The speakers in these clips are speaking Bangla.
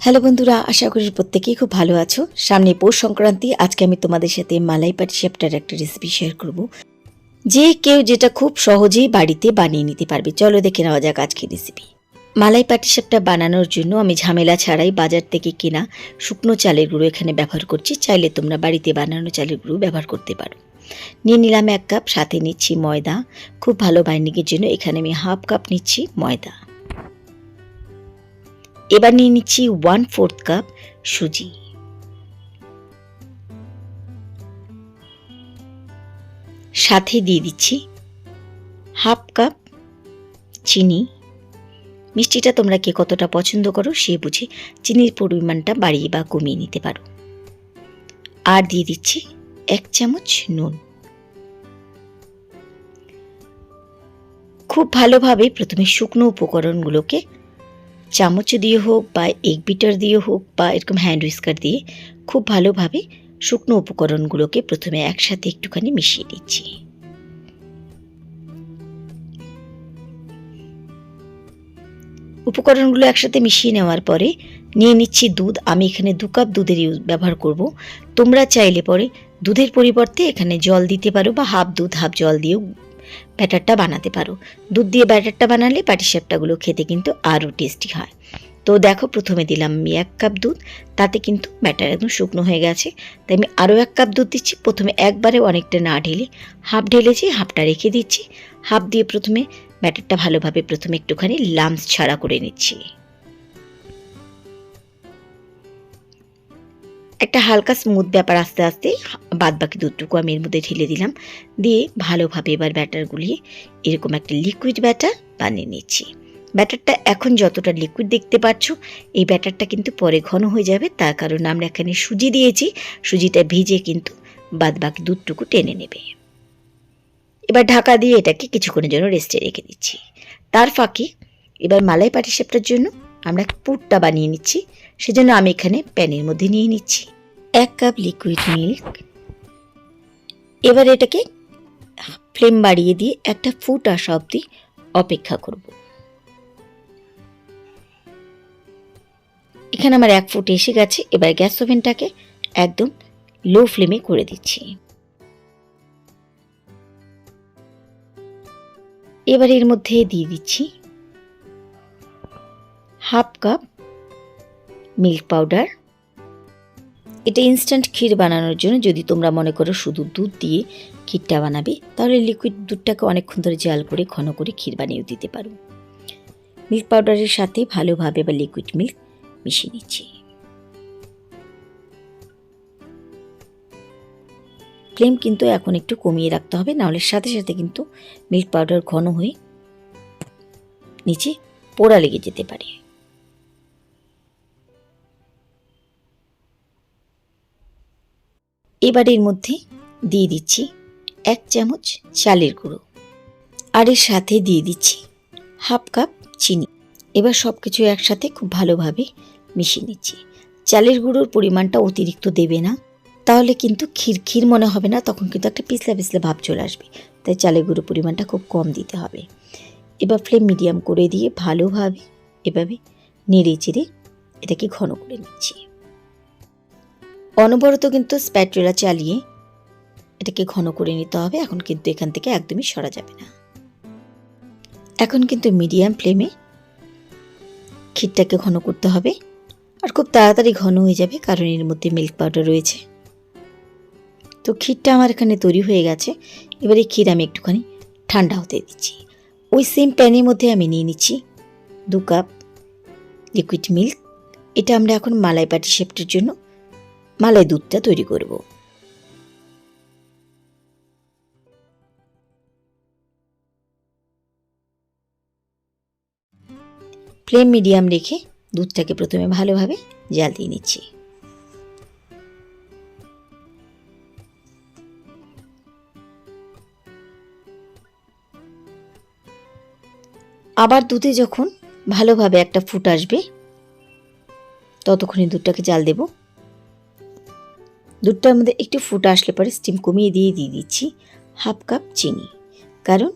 হ্যালো বন্ধুরা, আশা করি প্রত্যেকেই খুব ভালো আছো। সামনে পৌষ সংক্রান্তি, আজকে আমি তোমাদের সাথে মালাই পাটিসাপটার একটা রেসিপি শেয়ার করব। যে কেউ যেটা খুব সহজেই বাড়িতে বানিয়ে নিতে পারবে, চলো দেখে নেওয়া যাক আজকে রেসিপি মালাই পাটিসাপটা বানানোর জন্য আমি ঝামেলা ছাড়াই বাজার থেকে কেনা শুকনো চালের গুঁড়ো এখানে ব্যবহার করছি। চাইলে তোমরা বাড়িতে বানানো চালের গুঁড়ো ব্যবহার করতে পারো। নিয়ে নিলাম এক কাপ সাথে নিচ্ছি ময়দা। খুব ভালো বাইন্ডিংয়ের জন্য এখানে আমি হাফ কাপ নিচ্ছি ময়দা। এবার নিয়ে নিচ্ছি ওয়ান ফোর্থ কাপ সুজি। সাথে দিয়ে দিচ্ছি হাফ কাপ চিনি। মিষ্টিটা তোমরা কে কতটা পছন্দ করো সে বুঝে চিনির পরিমাণটা বাড়িয়ে বা কমিয়ে নিতে পারো। আর দিয়ে দিচ্ছি এক চামচ নুন। খুব ভালোভাবে প্রথমে শুকনো উপকরণগুলোকে চামচ দিয়ে হোক বা এগ বিটার দিয়ে হোক বা এরকম হ্যান্ড হুইস্কার দিয়ে খুব ভালোভাবে শুকনো উপকরণগুলোকে প্রথমে একসাথে একটুখানি মিশিয়ে দিচ্ছি উপকরণগুলো একসাথে মিশিয়ে নেওয়ার পরে নিয়ে নিচ্ছি দুধ। আমি এখানে দু কাপ দুধের ইউজ ব্যবহার করব। তোমরা চাইলে পরে দুধের পরিবর্তে এখানে জল দিতে পারো বা হাফ দুধ, হাফ জল দিয়েও ব্যাটারটা বানাতে পারো। দুধ দিয়ে ব্যাটারটা বানালে পাটিসাপটাগুলো খেতে কিন্তু আরও টেস্টি হয়। তো দেখো, প্রথমে দিলাম আমি এক কাপ দুধ, তাতে কিন্তু ব্যাটার একদম শুকনো হয়ে গেছে। তাই আমি আরও এক কাপ দুধ দিচ্ছি। প্রথমে একবারে অনেকটা না ঢেলে, হাফ ঢেলেছি হাফটা রেখে দিচ্ছি, হাফ দিয়ে প্রথমে ব্যাটারটা ভালোভাবে প্রথমে একটুখানি লামস ছাড়া করে নিচ্ছি। একটা হালকা স্মুথ ব্যাপার আস্তে আস্তে বাদ বাকি দুধটুকু আমি এর মধ্যে ঢেলে দিলাম। দিয়ে ভালোভাবে এবার ব্যাটার গুলিয়ে এরকম একটা লিকুইড ব্যাটার বানিয়ে নিচ্ছি। ব্যাটারটা এখন যতটা লিকুইড দেখতে পাচ্ছ এই ব্যাটারটা কিন্তু পরে ঘন হয়ে যাবে। তার কারণে আমরা এখানে সুজি দিয়েছি। সুজিটা ভিজে কিন্তু বাদ বাকি দুধটুকু টেনে নেবে। এবার ঢাকা দিয়ে এটাকে কিছুক্ষণের জন্য রেস্টে রেখে দিচ্ছি। তার ফাঁকে এবার মালাই পাটিসাপটার জন্য আমরা পুরটা বানিয়ে নিচ্ছি। সেজন্য আমি এখানে প্যানের মধ্যে নিয়ে নিচ্ছি। এক কাপ লিকুইড মিল্ক এবার এটাকে ফ্লেম বাড়িয়ে দিয়ে একটা ফুট আসা অবধি অপেক্ষা করব। এখানে আমার এক ফুট এসে গেছে, এবার গ্যাস ওভেনটাকে একদম লো ফ্লেমে করে দিচ্ছি। এবার এর মধ্যে দিয়ে দিচ্ছি হাফ কাপ মিল্ক পাউডার। এটা ইনস্ট্যান্ট ক্ষীর বানানোর জন্য যদি তোমরা মনে করো শুধু দুধ দিয়ে ক্ষীরটা বানাবে, তাহলে লিকুইড দুধটাকে অনেকক্ষণ ধরে জাল করে, ঘন করে ক্ষীর বানিয়ে দিতে পারো। মিল্ক পাউডারের সাথে ভালোভাবে বা লিকুইড মিল্ক মিশিয়ে নিচ্ছি। ফ্লেম কিন্তু এখন একটু কমিয়ে রাখতে হবে নাহলে সাথে সাথে কিন্তু মিল্ক পাউডার ঘন হয়ে নিচে পোড়া লেগে যেতে পারে। এবার এর মধ্যে দিয়ে দিচ্ছি এক চামচ চালের গুঁড়ো। আর এর সাথে দিয়ে দিচ্ছি হাফ কাপ চিনি। এবার সব কিছু একসাথে খুব ভালোভাবে মিশিয়ে নিচ্ছি। চালের গুঁড়োর পরিমাণটা অতিরিক্ত দেবে না, তাহলে কিন্তু ক্ষীর মনে হবে না, তখন কিন্তু একটা পিছলা পিছলা ভাব চলে আসবে। তাই চালের গুঁড়োর পরিমাণটা খুব কম দিতে হবে। এবার ফ্লেম মিডিয়াম করে দিয়ে ভালোভাবে এভাবে নেড়ে চেড়ে এটাকে ঘন করে নিচ্ছি। অনবরত কিন্তু স্প্যাটুলা চালিয়ে এটাকে ঘন করে নিতে হবে। এখন কিন্তু এখান থেকে একদমই সরা যাবে না। এখন কিন্তু মিডিয়াম ফ্লেমে ক্ষীরটাকে ঘন করতে হবে। আর খুব তাড়াতাড়ি ঘন হয়ে যাবে, কারণ এর মধ্যে মিল্ক পাউডার রয়েছে। তো ক্ষীরটা আমার এখানে তৈরি হয়ে গেছে। এবার ক্ষীর আমি একটুখানি ঠান্ডা হতে দিচ্ছি। ওই সেম প্যানের মধ্যে আমি নিয়ে নিচ্ছি দু কাপ লিকুইড মিল্ক এটা আমরা এখন মালাই পাটি শেপটের জন্য মালাই দুধটা তৈরি করব। ফ্লেম মিডিয়াম রেখে দুধটাকে প্রথমে ভালোভাবে জাল দিয়ে নিচ্ছি। আবার দুধে যখন ভালোভাবে একটা ফুট আসবে, ততক্ষণে দুধটাকে জাল দেব। দুধটার মধ্যে একটু ফুট আসলে পরে স্টিম কমিয়ে দিয়ে দিয়ে দিচ্ছি হাফ কাপ চিনি। কারণ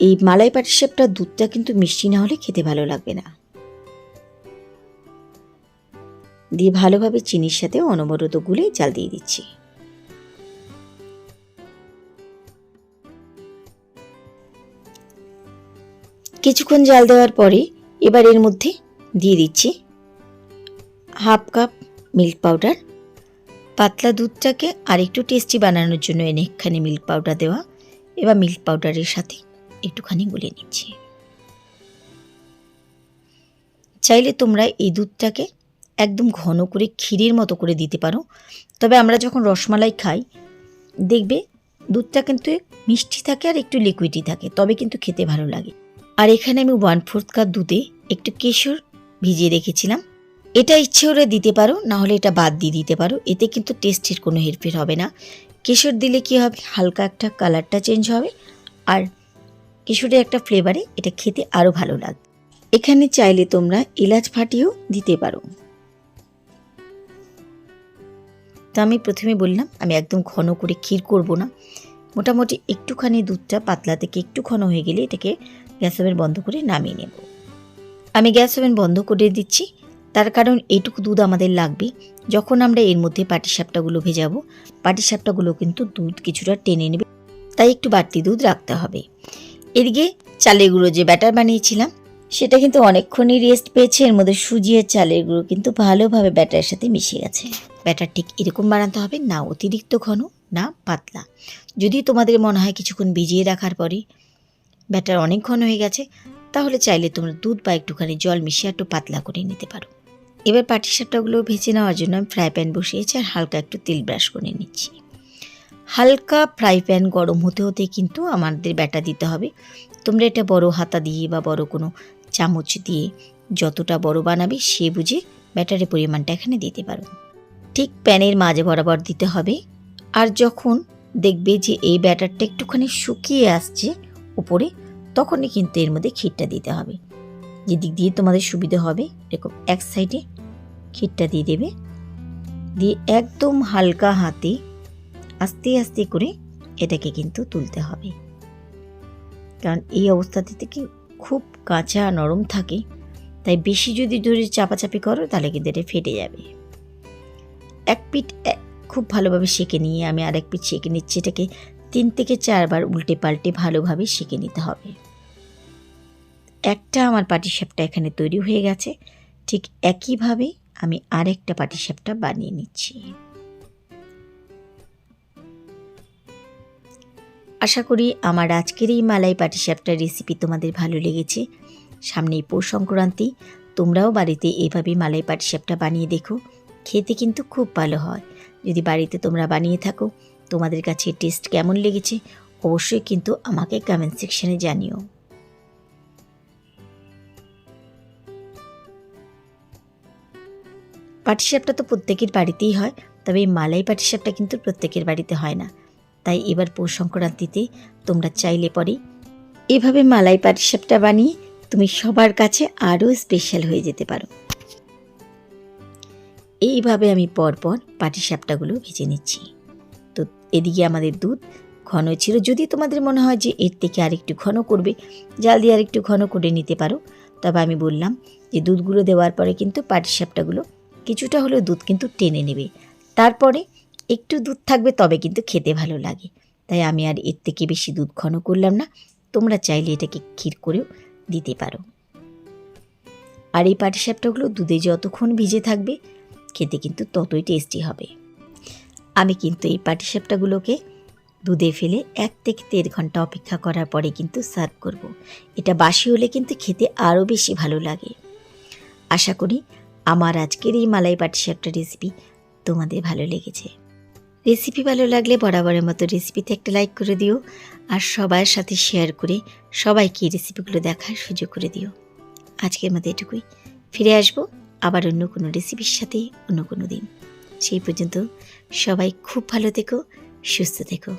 এই মালাই পাটি পাটিসাপটা দুধটা কিন্তু মিষ্টি না হলে খেতে ভালো লাগবে না। দিয়ে ভালোভাবে চিনির সাথে অনবরত গুলে জাল দিয়ে দিচ্ছি। কিছুক্ষণ জাল দেওয়ার পরে এবার এর মধ্যে দিয়ে দিচ্ছি হাফ কাপ মিল্ক পাউডার পাতলা দুধটাকে আর একটু টেস্টি বানানোর জন্য অনেকখানি মিল্ক পাউডার দেওয়া। এবার মিল্ক পাউডারের সাথে একটুখানি গুলে নিচ্ছি। চাইলে তোমরা এই দুধটাকে একদম ঘন করে ক্ষীরের মতো করে দিতে পারো। তবে আমরা যখন রসমালাই খাই, দেখবে দুধটা কিন্তু মিষ্টি থাকে আর একটু লিকুইডই থাকে, তবে কিন্তু খেতে ভালো লাগে। আর এখানে আমি ওয়ান ফোর্থ কাপ দুধে একটু কেশর ভিজিয়ে রেখেছিলাম। এটা ইচ্ছে হলে দিতে পারো, না হলে এটা বাদ দিয়ে দিতে পারো। এতে কিন্তু টেস্টের কোনো হেরফের হবে না। কেশর দিলে কি হবে? হালকা একটা কালারটা চেঞ্জ হবে। আর কেশরের একটা ফ্লেভারে এটা খেতে আরও ভালো লাগবে এখানে চাইলে তোমরা এলাচ ফাটিয়েও দিতে পারো। তা আমি প্রথমে বললাম, আমি একদম ঘন করে ক্ষীর করব না। মোটামুটি একটুখানি দুধটা পাতলা থেকে একটু ঘন হয়ে গেলে এটাকে গ্যাস ওভেন বন্ধ করে নামিয়ে নেব। আমি গ্যাস ওভেন বন্ধ করে দিচ্ছি। তার কারণ এইটুকু দুধ আমাদের লাগবে। যখন আমরা এর মধ্যে পাটিসাপটাগুলো ভেজাবো, পাটিসাপটাগুলো কিন্তু দুধ কিছুটা টেনে নেবে, তাই একটু বাড়তি দুধ রাখতে হবে। এদিকে চালের গুঁড়ো যে ব্যাটার বানিয়েছিলাম, সেটা কিন্তু অনেকক্ষণই রেস্ট পেয়েছে। এর মধ্যে সুজি আর চালের গুঁড়ো কিন্তু ভালোভাবে ব্যাটারের সাথে মিশে গেছে। ব্যাটার ঠিক এরকম বানাতে হবে, না অতিরিক্ত ঘন, না পাতলা। যদি তোমাদের মনে হয় কিছুক্ষণ ভিজিয়ে রাখার পরে ব্যাটার অনেক ঘন হয়ে গেছে, তাহলে চাইলে তোমরা দুধ বা একটুখানি জল মিশিয়ে একটু পাতলা করে নিতে পারো। এবার পাটিসাপটাগুলো ভেজে নেওয়ার জন্য আমি ফ্রাই প্যান বসিয়েছি আর হালকা একটু তেল ব্রাশ করে নিচ্ছি। হালকা ফ্রাই প্যান গরম হতে হতে কিন্তু আমাদের ব্যাটা দিতে হবে। তোমরা এটা বড় হাতা দিয়ে বা বড় কোনো চামচ দিয়ে যতটা বড় বানাবে সে বুঝে ব্যাটারের পরিমাণটা এখানে দিতে পারো। ঠিক প্যানের মাঝে বরাবর দিতে হবে। আর যখন দেখবে যে এই ব্যাটারটা একটুখানি শুকিয়ে আসছে উপরে, তখনই কিন্তু এর মধ্যে ক্ষীরটা দিতে হবে। যেদিক দিয়ে তোমাদের সুবিধা হবে এরকম এক সাইডে ক্ষীরটা দিয়ে দেবে। দিয়ে একদম হালকা হাতে আস্তে আস্তে করে এটাকে কিন্তু তুলতে হবে। কারণ এই অবস্থাতে থেকে খুব কাঁচা নরম থাকে। তাই বেশি যদি ধরে চাপাচাপি করো, তাহলে কিন্তু এটা ফেটে যাবে। এক পিঠ খুব ভালোভাবে সেঁকে নিয়ে আমি আরেক পিঠ সেঁকে নিচ্ছি। এটাকে তিন থেকে চারবার উল্টে পাল্টে ভালোভাবে সেঁকে নিতে হবে। একটা আমার পাটিসাপটা এখানে তৈরি হয়ে গেছে। ঠিক একইভাবে আমি আরেকটা পাটিসাপটা বানিয়ে নিচ্ছি। আশা করি আমার আজকের এই মালাই পাটিসাপটার রেসিপি তোমাদের ভালো লেগেছে। সামনেই পৌষ সংক্রান্তি, তোমরাও বাড়িতে এইভাবে মালাই পাটিসাপটা বানিয়ে দেখো। খেতে কিন্তু খুব ভালো হয়। যদি বাড়িতে তোমরা বানিয়ে থাকো, তোমাদের কাছে টেস্ট কেমন লেগেছে, অবশ্যই কিন্তু আমাকে কমেন্ট সেকশনে জানিও। পাটিসাপটা তো প্রত্যেকের বাড়িতেই হয়, তবে এই মালাই পাটিসাপটা কিন্তু প্রত্যেকের বাড়িতে হয় না। তাই এবার পৌষ সংক্রান্তিতে তোমরা চাইলে পরে এভাবে মালাই পাটিসাপটা বানিয়ে তুমি সবার কাছে আরও স্পেশাল হয়ে যেতে পারো। এইভাবে আমি পরপর পাটিসাপটাগুলো ভেজে নিচ্ছি। তো এদিকে আমাদের দুধ ঘন ছিল, যদি তোমাদের মনে হয় যে এর থেকে আরেকটু ঘন করবে, জাল দিয়ে আরেকটু ঘন করে নিতে পারো। তবে আমি বললাম যে দুধগুলো দেওয়ার পরে কিন্তু পাটিসাপটাগুলো কিছুটা হলেও দুধ কিন্তু টেনে নেবে। তারপরে একটু দুধ থাকবে তবে কিন্তু খেতে ভালো লাগে। তাই আমি আর এর থেকে বেশি দুধ ঘন করলাম না। তোমরা চাইলে এটাকে ক্ষীর করেও দিতে পারো। আর এই পাটিসাপটাগুলো দুধে যতক্ষণ ভিজে থাকবে, খেতে কিন্তু ততই টেস্টি হবে। আমি কিন্তু এই পাটিসাপটাগুলোকে দুধে ফেলে এক থেকে দেড় ঘণ্টা অপেক্ষা করার পরে কিন্তু সার্ভ করব। এটা বাসি হলে কিন্তু খেতে আরও বেশি ভালো লাগে। আশা করি আমার আজকের এই মালাই পাটিসাপটা রেসিপি তোমাদের ভালো লেগেছে। রেসিপি ভালো লাগলে বরাবরের মতো রেসিপিতে একটা লাইক করে দিও, আর সবার সাথে শেয়ার করে সবাইকে এই রেসিপিগুলো দেখার সুযোগ করে দিও। আজকের মতো এটুকুই। ফিরে আসব আবার অন্য কোনো রেসিপির সাথে অন্য কোনো দিন। সেই পর্যন্ত সবাই খুব ভালো থেকো, সুস্থ থেকো।